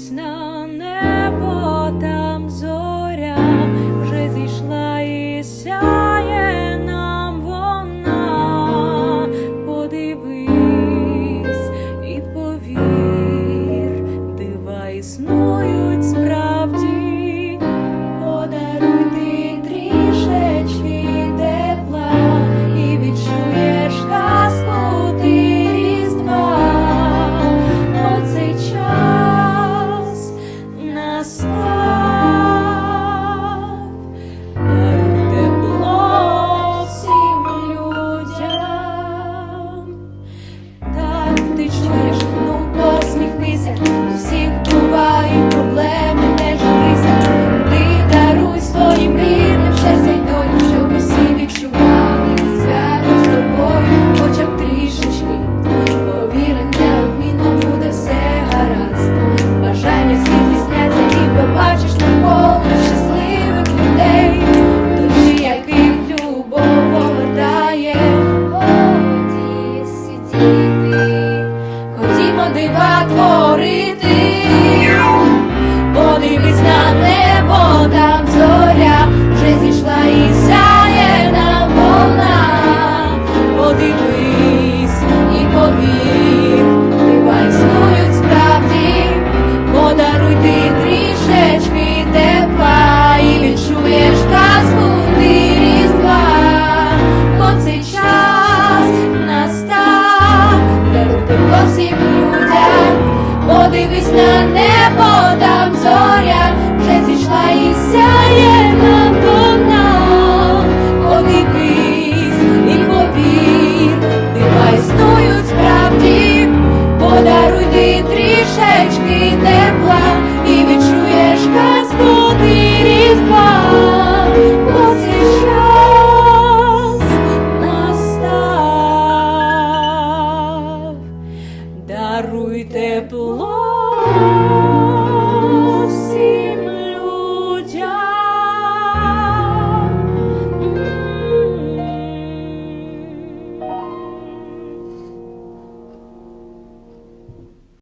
Krishna дива творити, подивись на небо. ясна небо там зоря вже зійшла і сяє нам до нам. Подивись і повір, ти існують справді, подаруй ти трішечки тепла і відчуєш казку ти різдва. Даруй тепло.